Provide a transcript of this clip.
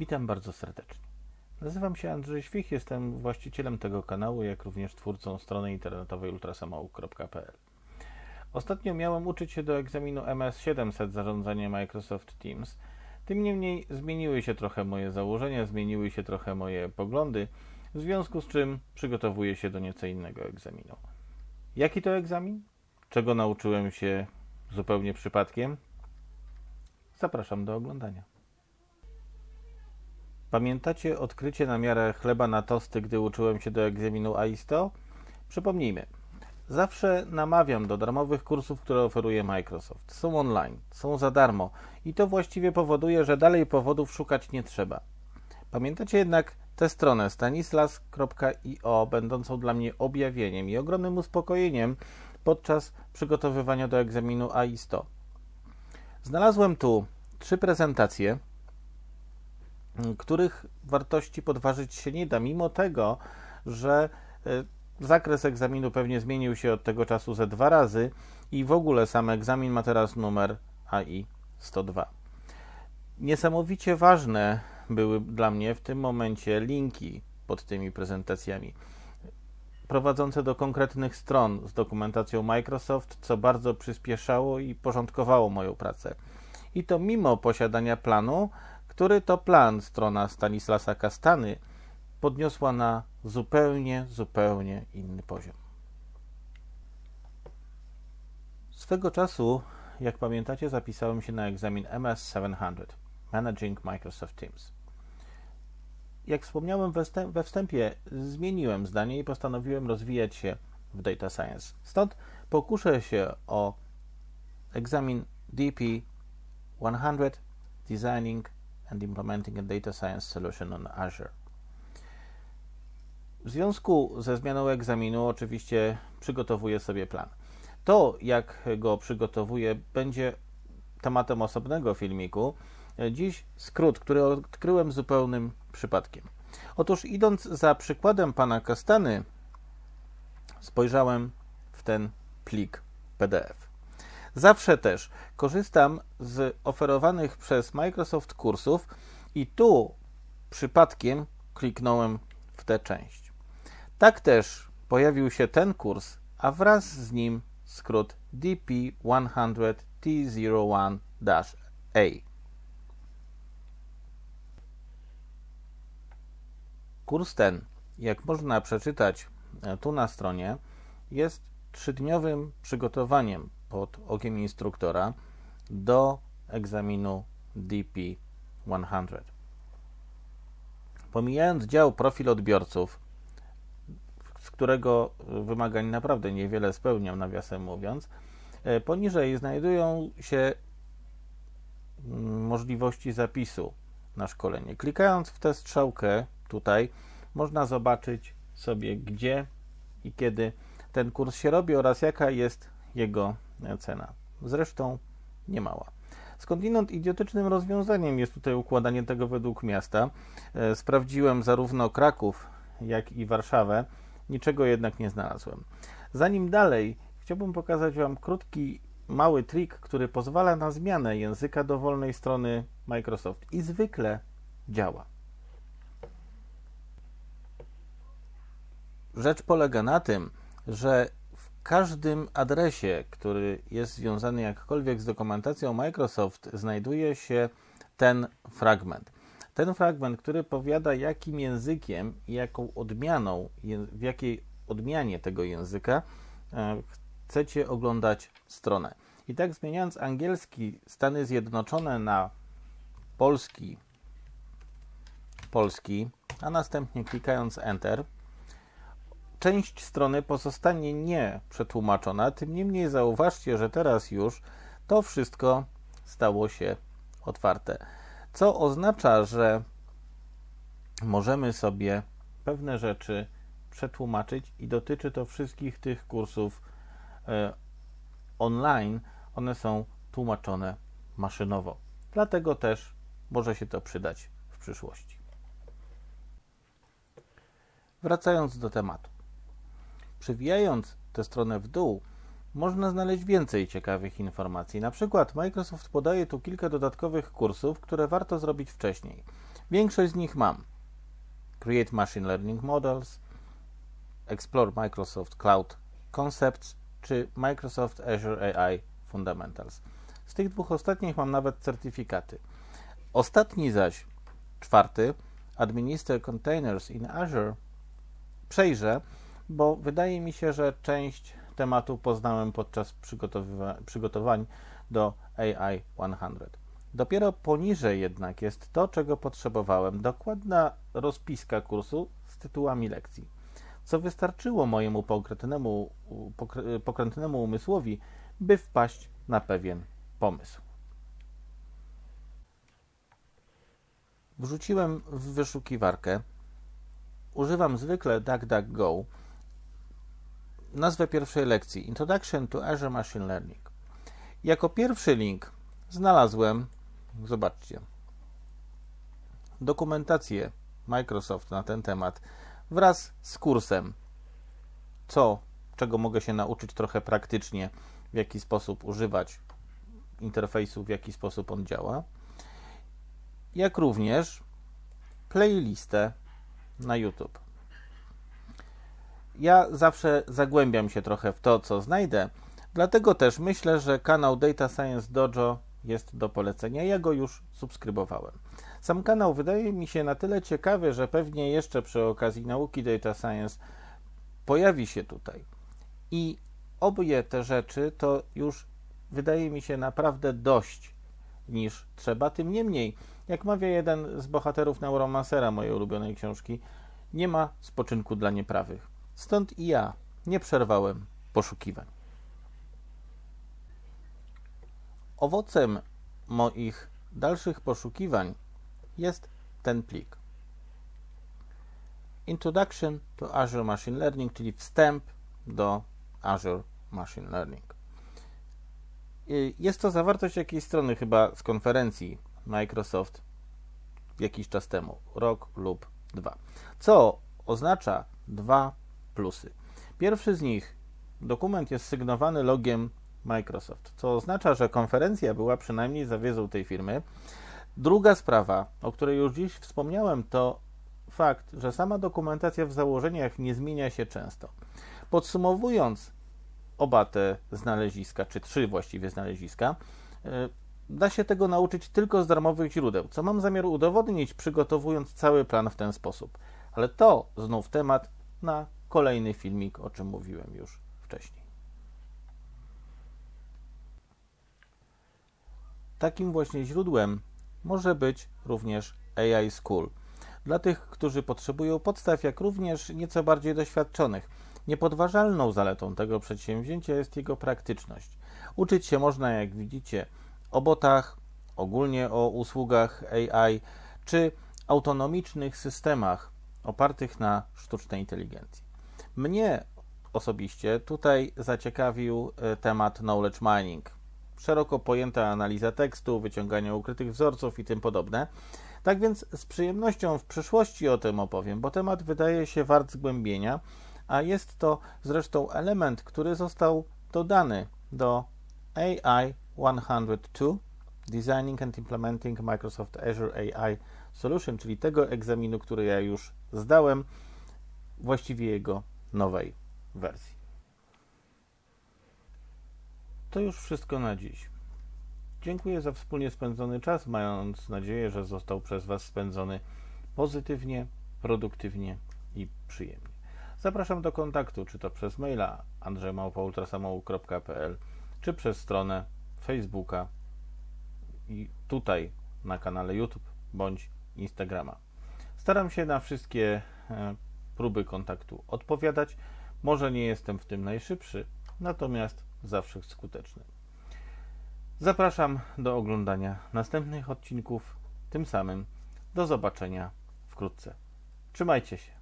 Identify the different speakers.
Speaker 1: Witam bardzo serdecznie. Nazywam się Andrzej Świch, jestem właścicielem tego kanału, jak również twórcą strony internetowej ultrasamouk.pl. Ostatnio miałem uczyć się do egzaminu MS700 zarządzanie Microsoft Teams. Tym niemniej zmieniły się trochę moje założenia, zmieniły się trochę moje poglądy, w związku z czym przygotowuję się do nieco innego egzaminu. Jaki to egzamin? Czego nauczyłem się zupełnie przypadkiem? Zapraszam do oglądania. Pamiętacie odkrycie na miarę chleba na tosty, gdy uczyłem się do egzaminu AISTO? Przypomnijmy. Zawsze namawiam do darmowych kursów, które oferuje Microsoft. Są online, są za darmo i to właściwie powoduje, że dalej powodów szukać nie trzeba. Pamiętacie jednak tę stronę stanislas.io, będącą dla mnie objawieniem i ogromnym uspokojeniem podczas przygotowywania do egzaminu AISTO. Znalazłem tu trzy prezentacje, których wartości podważyć się nie da, mimo tego, że e, zakres egzaminu pewnie zmienił się od tego czasu ze dwa razy i w ogóle sam egzamin ma teraz numer AI 102. Niesamowicie ważne były dla mnie w tym momencie linki pod tymi prezentacjami prowadzące do konkretnych stron z dokumentacją Microsoft, co bardzo przyspieszało i porządkowało moją pracę. I to mimo posiadania planu, który to plan strona Stanislasa Kastany podniosła na zupełnie, zupełnie inny poziom. Swego czasu, jak pamiętacie, zapisałem się na egzamin MS700 Managing Microsoft Teams. Jak wspomniałem we wstępie, zmieniłem zdanie i postanowiłem rozwijać się w Data Science. Stąd pokuszę się o egzamin DP 100 Designing and Implementing a Data Science Solution on Azure. W związku ze zmianą egzaminu oczywiście przygotowuję sobie plan. To, jak go przygotowuję, będzie tematem osobnego filmiku. Dziś skrót, który odkryłem zupełnym przypadkiem. Otóż idąc za przykładem pana Kastany, spojrzałem w ten plik PDF. Zawsze też korzystam z oferowanych przez Microsoft kursów i tu przypadkiem kliknąłem w tę część. Tak też pojawił się ten kurs, a wraz z nim skrót DP100T01-A. Kurs ten, jak można przeczytać tu na stronie, jest trzydniowym przygotowaniem pod okiem instruktora do egzaminu DP100. Pomijając dział profil odbiorców, z którego wymagań naprawdę niewiele spełniam, nawiasem mówiąc, e, poniżej znajdują się mm, możliwości zapisu na szkolenie. Klikając w tę strzałkę tutaj, można zobaczyć sobie, gdzie i kiedy ten kurs się robi oraz jaka jest jego cena. Zresztą nie mała. Skądinąd idiotycznym rozwiązaniem jest tutaj układanie tego według miasta. E, sprawdziłem zarówno Kraków, jak i Warszawę. Niczego jednak nie znalazłem. Zanim dalej, chciałbym pokazać Wam krótki, mały trik, który pozwala na zmianę języka dowolnej strony Microsoft i zwykle działa. Rzecz polega na tym, że każdym adresie, który jest związany jakkolwiek z dokumentacją Microsoft, znajduje się ten fragment. Ten fragment, który powiada, jakim językiem i jaką odmianą, w jakiej odmianie tego języka e, chcecie oglądać stronę. I tak zmieniając angielski Stany Zjednoczone na polski, polski, a następnie klikając Enter, część strony pozostanie nie przetłumaczona. Tym niemniej zauważcie, że teraz już to wszystko stało się otwarte. Co oznacza, że możemy sobie pewne rzeczy przetłumaczyć i dotyczy to wszystkich tych kursów e, online. One są tłumaczone maszynowo. Dlatego też może się to przydać w przyszłości. Wracając do tematu. Przewijając tę stronę w dół, można znaleźć więcej ciekawych informacji. Na przykład Microsoft podaje tu kilka dodatkowych kursów, które warto zrobić wcześniej. Większość z nich mam. Create Machine Learning Models, Explore Microsoft Cloud Concepts czy Microsoft Azure AI Fundamentals. Z tych dwóch ostatnich mam nawet certyfikaty. Ostatni zaś, czwarty, Administer Containers in Azure, przejrzę, bo wydaje mi się, że część tematu poznałem podczas przygotowań do AI 100. Dopiero poniżej jednak jest to, czego potrzebowałem. Dokładna rozpiska kursu z tytułami lekcji. Co wystarczyło mojemu pokrętnemu, pokrętnemu umysłowi, by wpaść na pewien pomysł. Wrzuciłem w wyszukiwarkę. Używam zwykle DuckDuckGo. Nazwę pierwszej lekcji Introduction to Azure Machine Learning. Jako pierwszy link znalazłem, zobaczcie, dokumentację Microsoft na ten temat wraz z kursem, co, czego mogę się nauczyć trochę praktycznie, w jaki sposób używać interfejsu, w jaki sposób on działa, jak również playlistę na YouTube. Ja zawsze zagłębiam się trochę w to, co znajdę, dlatego też myślę, że kanał Data Science Dojo jest do polecenia. Ja go już subskrybowałem. Sam kanał wydaje mi się na tyle ciekawy, że pewnie jeszcze przy okazji nauki Data Science pojawi się tutaj. I obie te rzeczy to już wydaje mi się naprawdę dość niż trzeba. Tym niemniej, jak mawia jeden z bohaterów Neuromancera, mojej ulubionej książki, nie ma spoczynku dla nieprawych. Stąd i ja nie przerwałem poszukiwań. Owocem moich dalszych poszukiwań jest ten plik. Introduction to Azure Machine Learning, czyli wstęp do Azure Machine Learning. Jest to zawartość jakiejś strony chyba z konferencji Microsoft jakiś czas temu, rok lub dwa. Co oznacza dwa plusy. Pierwszy z nich, dokument jest sygnowany logiem Microsoft, co oznacza, że konferencja była przynajmniej zawiedzą tej firmy. Druga sprawa, o której już dziś wspomniałem, to fakt, że sama dokumentacja w założeniach nie zmienia się często. Podsumowując oba te znaleziska, czy trzy właściwie znaleziska, e, da się tego nauczyć tylko z darmowych źródeł, co mam zamiar udowodnić, przygotowując cały plan w ten sposób. Ale to znów temat na kolejny filmik, o czym mówiłem już wcześniej. Takim właśnie źródłem może być również AI School. Dla tych, którzy potrzebują podstaw, jak również nieco bardziej doświadczonych. Niepodważalną zaletą tego przedsięwzięcia jest jego praktyczność. Uczyć się można, jak widzicie, o botach, ogólnie o usługach AI, czy autonomicznych systemach opartych na sztucznej inteligencji. Mnie osobiście tutaj zaciekawił e, temat knowledge mining. Szeroko pojęta analiza tekstu, wyciąganie ukrytych wzorców i tym podobne. Tak więc z przyjemnością w przyszłości o tym opowiem, bo temat wydaje się wart zgłębienia, a jest to zresztą element, który został dodany do AI 102 Designing and Implementing Microsoft Azure AI Solution, czyli tego egzaminu, który ja już zdałem, właściwie jego nowej wersji. To już wszystko na dziś. Dziękuję za wspólnie spędzony czas, mając nadzieję, że został przez Was spędzony pozytywnie, produktywnie i przyjemnie. Zapraszam do kontaktu, czy to przez maila andrzejmałpaultrasamołu.pl, czy przez stronę Facebooka i tutaj na kanale YouTube bądź Instagrama. Staram się na wszystkie e, próby kontaktu odpowiadać. Może nie jestem w tym najszybszy, natomiast zawsze skuteczny. Zapraszam do oglądania następnych odcinków. Tym samym do zobaczenia wkrótce. Trzymajcie się.